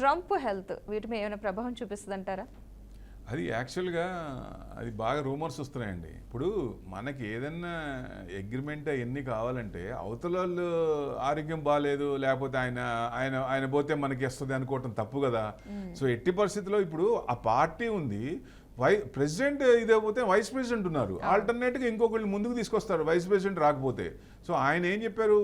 Trump health వీటి మీద ఏమైనా ప్రభావం చూపిస్తుంది అంటారా అది యాక్చువల్గా అది బాగా రూమర్స్ వస్తున్నాయండి. ఇప్పుడు మనకి ఏదన్నా అగ్రిమెంట్ అవన్నీ కావాలంటే అవతల వాళ్ళు ఆరోగ్యం బాగాలేదు లేకపోతే ఆయన ఆయన ఆయన పోతే మనకి వస్తుంది అనుకోవటం తప్పు కదా. సో ఎట్టి పరిస్థితిలో ఇప్పుడు ఆ పార్టీ ఉంది వై ప్రెసిడెంట్ ఇదే పోతే వైస్ ప్రెసిడెంట్ ఉన్నారు. ఆల్టర్నేట్గా ఇంకొకళ్ళు ముందుకు తీసుకొస్తారు వైస్ ప్రెసిడెంట్ రాకపోతే. సో ఆయన ఏం చెప్పారు?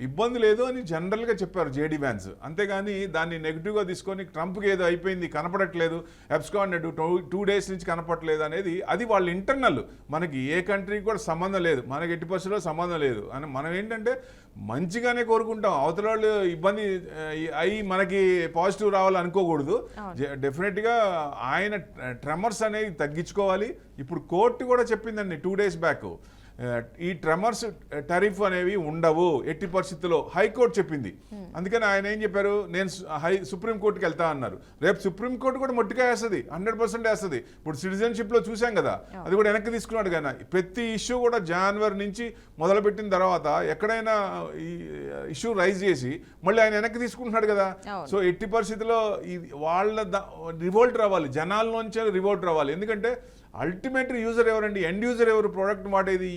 ఇబ్బంది లేదు అని జనరల్గా చెప్పారు జేడీ వ్యాన్స్. అంతేగాని దాన్ని నెగిటివ్గా తీసుకొని ట్రంప్కి ఏదో అయిపోయింది కనపడట్లేదు ఎబ్స్కాన్ టూ టూ డేస్ నుంచి కనపడట్లేదు అనేది అది వాళ్ళ ఇంటర్నల్. మనకి ఏ కంట్రీకి కూడా సంబంధం లేదు. మనకి ఎట్టి పరిస్థితుల్లో సంబంధం లేదు. అని మనం ఏంటంటే మంచిగానే కోరుకుంటాం. అవతల వాళ్ళు ఇబ్బంది ఆ, అయి మనకి పాజిటివ్ రావాలి అనుకోకూడదు. డెఫినెట్గా ఆయన ట్రెమర్స్ అనేది తగ్గించుకోవాలి. ఇప్పుడు కోర్టు కూడా చెప్పిందండి టూ డేస్ బ్యాక్. ఈ ట్రెమర్స్ టరిఫ్ అనేవి ఉండవు ఎట్టి పరిస్థితుల్లో. హైకోర్టు చెప్పింది. అందుకని ఆయన ఏం చెప్పారు? నేను హై సుప్రీంకోర్టుకి వెళ్తా అన్నారు. రేపు సుప్రీంకోర్టు కూడా మొట్టిగా వేస్తుంది. హండ్రెడ్ పర్సెంట్ వేస్తుంది. ఇప్పుడు సిటిజన్షిప్లో చూసాం కదా. అది కూడా వెనక్కి తీసుకున్నాడు కానీ ప్రతి ఇష్యూ కూడా జనవరి నుంచి మొదలుపెట్టిన తర్వాత ఎక్కడైనా ఈ ఇష్యూ రైజ్ చేసి మళ్ళీ ఆయన వెనక్కి తీసుకుంటున్నాడు కదా. సో ఎట్టి పరిస్థితుల్లో వాళ్ళ రివోల్ట్ రావాలి. జనాల్లోంచే రివోల్ట్ రావాలి. ఎందుకంటే అల్టిమేట్ యూజర్ ఎవరండి? ఎండ్ యూజర్ ఎవరు? ప్రోడక్ట్ వాడేది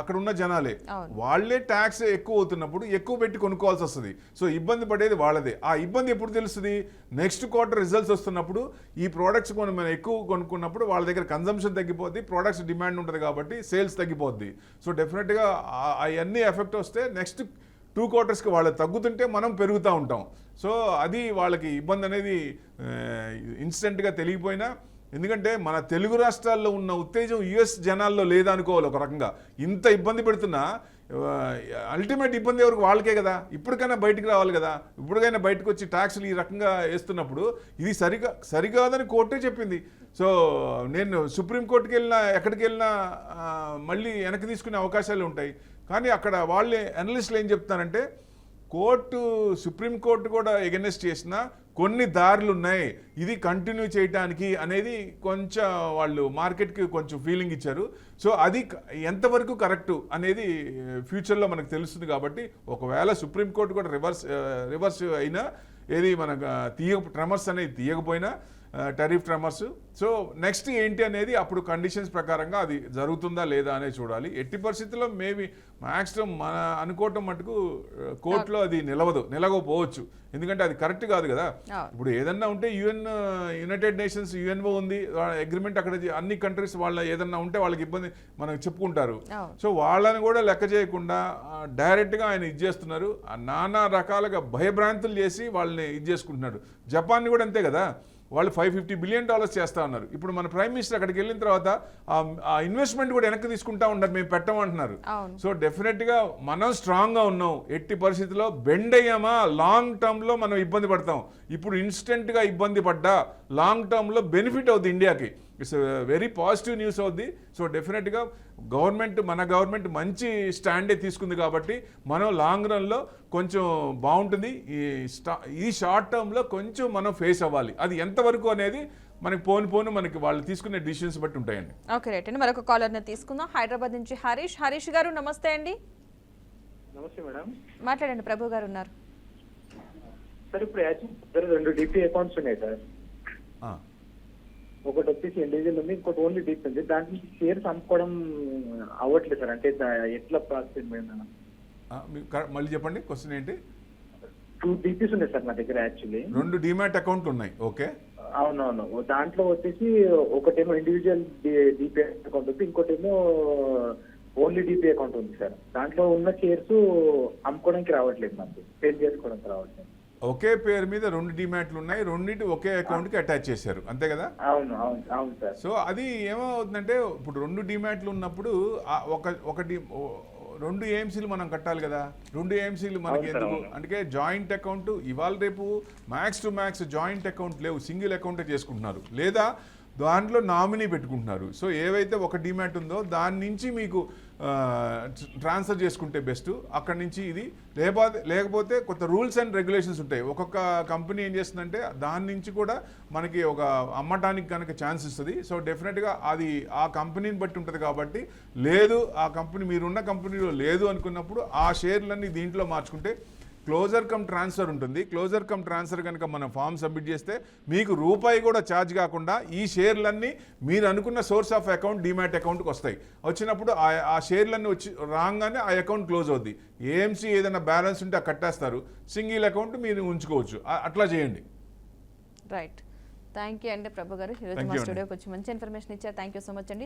అక్కడ ఉన్న జనాలే. వాళ్ళే ట్యాక్స్ ఎక్కువ అవుతున్నప్పుడు ఎక్కువ పెట్టి కొనుక్కోవాల్సి వస్తుంది. సో ఇబ్బంది పడేది వాళ్ళదే. ఆ ఇబ్బంది ఎప్పుడు తెలుస్తుంది? నెక్స్ట్ క్వార్టర్ రిజల్ట్స్ వస్తున్నప్పుడు ఈ ప్రోడక్ట్స్ కొన్ని మనం ఎక్కువ కొనుక్కున్నప్పుడు వాళ్ళ దగ్గర కన్జంప్షన్ తగ్గిపోద్ది ప్రోడక్ట్స్ డిమాండ్ ఉంటుంది కాబట్టి సేల్స్ తగ్గిపోద్ది. సో డెఫినెట్గా అవన్నీ ఎఫెక్ట్ వస్తే నెక్స్ట్ టూ క్వార్టర్స్కి వాళ్ళు తగ్గుతుంటే మనం పెరుగుతూ ఉంటాం. సో అది వాళ్ళకి ఇబ్బంది అనేది ఇన్స్టెంట్గా తెలియపోయినా ఎందుకంటే మన తెలుగు రాష్ట్రాల్లో ఉన్న ఉత్తేజం యుఎస్ జనాల్లో లేదనుకోవాలి ఒక రకంగా. ఇంత ఇబ్బంది పెడుతున్నా అల్టిమేట్ ఇబ్బంది ఎవరికి? వాళ్ళకే కదా. ఇప్పటికైనా బయటికి రావాలి కదా. ఇప్పటికైనా బయటకు వచ్చి ట్యాక్స్లు ఈ రకంగా వేస్తున్నప్పుడు ఇది సరిగా సరికాదని కోర్టే చెప్పింది. సో నేను సుప్రీంకోర్టుకి వెళ్ళినా ఎక్కడికి వెళ్ళినా మళ్ళీ వెనక్కి తీసుకునే అవకాశాలు ఉంటాయి. కానీ అక్కడ వాళ్ళే అనలిస్టులు ఏం చెప్తారంటే కోర్టు సుప్రీంకోర్టు కూడా ఎగనెస్ట్ చేసిన కొన్ని దారులు ఉన్నాయి ఇది కంటిన్యూ చేయడానికి అనేది కొంచెం వాళ్ళు మార్కెట్కి కొంచెం ఫీలింగ్ ఇచ్చారు. సో అది ఎంతవరకు కరెక్టు అనేది ఫ్యూచర్లో మనకు తెలుస్తుంది కాబట్టి ఒకవేళ సుప్రీంకోర్టు కూడా రివర్స్ రివర్స్ అయినా ఏది మన తీయ ట్రమర్స్ అనేది తీయకపోయినా టరీఫ్ ట్రమర్స్ సో నెక్స్ట్ ఏంటి అనేది అప్పుడు కండిషన్స్ ప్రకారంగా అది జరుగుతుందా లేదా అనేది చూడాలి. ఎట్టి పరిస్థితుల్లో మేబీ మ్యాక్సిమం మన అనుకోవటం మటుకు కోర్టులో అది నిలవదు నిలవకపోవచ్చు. ఎందుకంటే అది కరెక్ట్ కాదు కదా. ఇప్పుడు ఏదన్నా ఉంటే యుఎన్ యునైటెడ్ నేషన్స్ యుఎన్ఓ ఉంది. అగ్రిమెంట్ అక్కడ అన్ని కంట్రీస్ వాళ్ళ ఏదన్నా ఉంటే వాళ్ళకి ఇబ్బంది మనకు చెప్పుకుంటారు. సో వాళ్ళని కూడా లెక్క చేయకుండా డైరెక్ట్గా ఆయన ఇది చేస్తున్నారు. ఆ నానా రకాలుగా భయభ్రాంతులు చేసి వాళ్ళని ఇది చేసుకుంటున్నాడు. జపాన్ కూడా అంతే కదా. వాళ్ళు ఫైవ్ ఫిఫ్టీ బిలియన్ డాలర్స్ చేస్తా ఉన్నారు. ఇప్పుడు మన ప్రైమ్ మినిస్టర్ అక్కడికి వెళ్ళిన తర్వాత ఆ- ఇన్వెస్ట్మెంట్ కూడా వెనక్కి తీసుకుంటా ఉన్నారు మేము పెట్టమంటున్నారు. సో డెఫినెట్గా మనం స్ట్రాంగ్గా ఉన్నాం. ఎట్టి పరిస్థితిలో బెండ్ అయ్యామా లాంగ్ టర్మ్లో మనం ఇబ్బంది పడతాం. ఇప్పుడు ఇన్స్టెంట్గా ఇబ్బంది పడ్డా లాంగ్ టర్మ్లో బెనిఫిట్ అవుతుంది ఇండియాకి. ఇట్స్ వెరీ పాజిటివ్ న్యూస్ అవుద్ది. సో డెఫినెట్గా గవర్నమెంట్ మన గవర్నమెంట్ మంచి స్టాండే తీసుకుంది కాబట్టి మనం లాంగ్ రన్లో కొంచెం బాగుంటుంది. ఈ స్టా ఈ షార్ట్ టర్మ్లో కొంచెం మనం ఫేస్ అవ్వాలి. అది ఎంతవరకు అనేది మనకి పోను పోను మనకి వాళ్ళు తీసుకునే డిసిషన్స్ బట్టి ఉంటాయండి. ఓకే రైట్ అండి మరొక కాలర్ని తీసుకుందాం. హైదరాబాద్ నుంచి హరీష్. హరీష్ గారు నమస్తే అండి. నమస్తే మేడం. మాట్లాడండి ప్రభు గారు ఉన్నారు. సార్ ఇప్పుడు రెండు డిపి అకౌంట్స్ ఉన్నాయి సార్. ఆ. ఒకటి వచ్చేసి ఇండివిజువల్ ఉంది ఇంకోటి ఓన్లీ డిపి ఉంది. దాంట్లో షేర్స్ అమ్ముకోవడం అవ్వట్లేదు సార్. అంటే ఎట్లా ప్రాసెస్ మళ్ళీ చెప్పండి క్వశ్చన్ ఏంటి? టూ డిపిస్ ఉన్నాయి సార్ నా దగ్గర యాక్చువల్లీ రెండు డిమాట్ అకౌంట్లు ఉన్నాయి ఓకే? అవునవును. దాంట్లో వచ్చేసి ఒకటేమో ఇండివిజువల్ డిపి అకౌంట్ ఉంది ఇంకోటేమో ఓన్లీ డిపి అకౌంట్ ఉంది సార్. దాంట్లో ఉన్న షేర్స్ అమ్ముకోవడానికి రావట్లేదు నాకు సేల్ చేసుకోవడానికి రావట్లేదు. ఒకే పేరు మీద రెండు డిమాట్లు ఉన్నాయి. రెండింటి ఒకే అకౌంట్కి అటాచ్ చేశారు. అంతే కదా? అవును అవును అవును సార్. సో అది ఏమవుతుందంటే ఇప్పుడు రెండు డిమాట్లు ఉన్నప్పుడు ఒక ఒకటి రెండు ఏఎంసీలు మనం కట్టాలి కదా? రెండు ఏఎంసీలు మనకి ఎందుకు. అందుకే జాయింట్ అకౌంట్ ఇవాళ రేపు max two max joint account లేవు. సింగిల్ అకౌంటే చేసుకుంటున్నారు. లేదా దాంట్లో నామినీ పెట్టుకుంటున్నారు. సో ఏవైతే ఒక డిమాట్ ఉందో దాని నుంచి మీకు ట్రాన్స్ఫర్ చేసుకుంటే బెస్ట్. అక్కడి నుంచి ఇది లేకపోతే లేకపోతే కొత్త రూల్స్ అండ్ రెగ్యులేషన్స్ ఉంటాయి. ఒక్కొక్క కంపెనీ ఏం చేస్తుందంటే దాని నుంచి కూడా మనకి ఒక అమ్మటానికి కనుక ఛాన్స్ ఇస్తుంది. సో డెఫినెట్గా అది ఆ కంపెనీని బట్టి ఉంటుంది కాబట్టి లేదు ఆ కంపెనీ మీరున్న కంపెనీలో లేదు అనుకున్నప్పుడు ఆ షేర్లన్నీ దీంట్లో మార్చుకుంటే క్లోజర్ కమ్ ట్రాన్స్ఫర్ ఉంటుంది. క్లోజర్ కమ్ ట్రాన్స్ఫర్ కనుక మనం ఫామ్ సబ్మిట్ చేస్తే మీకు రూపాయి కూడా ఛార్జ్ కాకుండా ఈ షేర్లన్నీ మీరు అనుకున్న సోర్స్ ఆఫ్ అకౌంట్ డిమాట్ అకౌంట్కి వస్తాయి. వచ్చినప్పుడు ఆ షేర్లన్నీ వచ్చి రాగానే ఆ అకౌంట్ క్లోజ్ అవుద్ది. ఏఎంసీ ఏదైనా బ్యాలెన్స్ ఉంటే ఆ కట్టేస్తారు. సింగిల్ అకౌంట్ మీరు ఉంచుకోవచ్చు. అట్లా చేయండి. రైట్ థ్యాంక్ యూ అండి ప్రభు గారు. ఈరోజు మా. స్టూడియోకి వచ్చి మంచి ఇన్ఫర్మేషన్ ఇచ్చారు. థ్యాంక్ యూ సో మచ్ అండి.